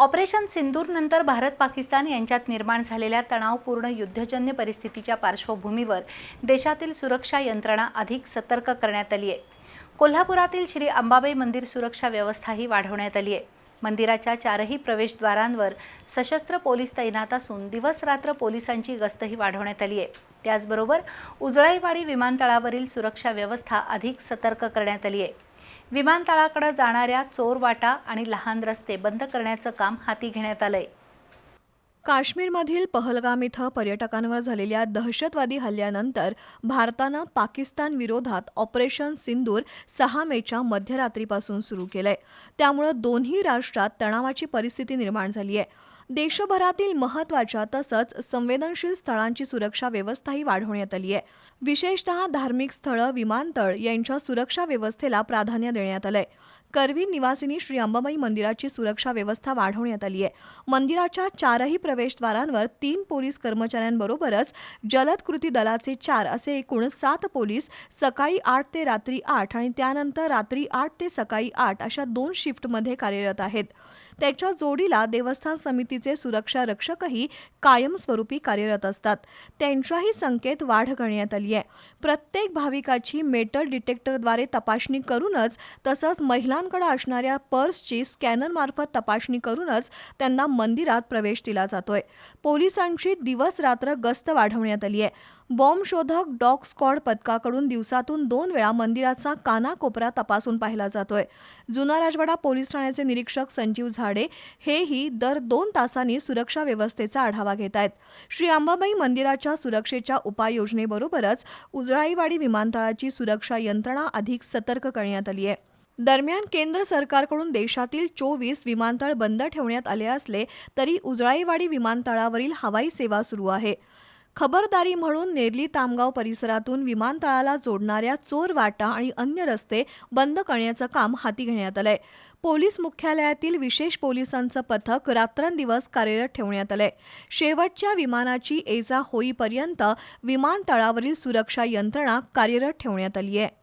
Operation सिंदूरनंतर Bharat Pakistan यांच्यात निर्माण झालेल्या तणावपूर्ण युद्धजन्य परिस्थितीच्या पार्श्वभूमीवर देशातील सुरक्षा यंत्रणा अधिक सतर्क करण्यात आली आहे कोल्हापुरातील श्री अंबाबाई मंदिर सुरक्षा व्यवस्थाही वाढवण्यात आली आहे मंदिराच्या चारही प्रवेशद्वारांवर सशस्त्र पोलीस तैनात असून दिवस रात्र पोलिसांची गस्तही वाढवण्यात आली आहे त्याचबरोबर उजळाईवाडी विमानतळावरील सुरक्षा व्यवस्था अधिक सतर्क करण्यात आली आहे विमानतळाकडे जाणाऱ्या चोरवाटा आणि लहान रस्ते बंद करण्याचं काम हाती घेण्यात आलंय. काश्मीरमधील पहलगाम इथं पर्यटकांवर झालेल्या दहशतवादी हल्ल्यानंतर भारतानं पाकिस्तान विरोधात ऑपरेशन सिंदूर सहा मेच्या मध्यरात्रीपासून सुरू केलंय. त्यामुळं दोन्ही राष्ट्रात तणावाची परिस्थिती निर्माण झाली आहे देशभरातील महत्त्वाच्या तसंच संवेदनशील स्थळांची सुरक्षा व्यवस्थाही वाढवण्यात आली आहे. विशेषतः धार्मिक स्थळं विमानतळ यांच्या सुरक्षा व्यवस्थेला प्राधान्य देण्यात आलंय. करवी निवासिनी श्री अंबाबाई मंदिराची सुरक्षा व्यवस्था वाढवण्यात आली आहे. मंदिराच्या चारही प्रवेशद्वारांवर तीन पोलीस कर्मचाऱ्यांबरोबरच जलद कृती दलाचे चार असे एकूण सात पोलीस सकाळी आठ ते रात्री आठ आणि त्यानंतर रात्री आठ ते सकाळी आठ अशा दोन शिफ्टमध्ये कार्यरत आहेत. त्याच्या जोडीला देवस्थान समितीचे सुरक्षा रक्षकही कायमस्वरूपी कार्यरत असतात. त्यांच्याही संख्येत वाढ करण्यात आली आहे. प्रत्येक भाविकाची मेटल डिटेक्टरद्वारे तपासणी करूनच तसंच महिला भक्तांकडे असणाऱ्या पर्सची स्कॅनरमार्फत तपासणी करूनच त्यांना मंदिरात प्रवेश दिला जातोय. पोलिसांची दिवस रात्र गस्त वाढवण्यात आली आहे बॉम्ब शोधक डॉग स्क्वॉड पथकाकडून दिवसातून दोन वेळा मंदिराचा कानाकोपरा तपासून पाहिला जातोय. जुना राजवाडा पोलीस ठाण्याचे निरीक्षक संजीव झाडे हेही दर दोन तासांनी सुरक्षा व्यवस्थेचा आढावा घेत आहेत. श्री अंबाबाई मंदिराच्या सुरक्षेच्या उपाययोजनेबरोबरच उजळाईवाडी विमानतळाची सुरक्षा यंत्रणा अधिक सतर्क करण्यात आली आहे दरम्यान केंद्र सरकारकडून देशातील चोवीस विमानतळ बंद ठेवण्यात आले असले तरी उजळाईवाडी विमानतळावरील हवाई सेवा सुरू आहे. खबरदारी म्हणून नेरली तामगाव परिसरातून विमानतळाला जोडणाऱ्या चोरवाटा आणि अन्य रस्ते बंद करण्याचं काम हाती घेण्यात आलंय. पोलीस मुख्यालयातील विशेष पोलिसांचं पथक रात्रंदिवस कार्यरत ठेवण्यात आलंय. शेवटच्या विमानाची एजा होईपर्यंत विमानतळावरील सुरक्षा यंत्रणा कार्यरत ठेवण्यात आली आहे.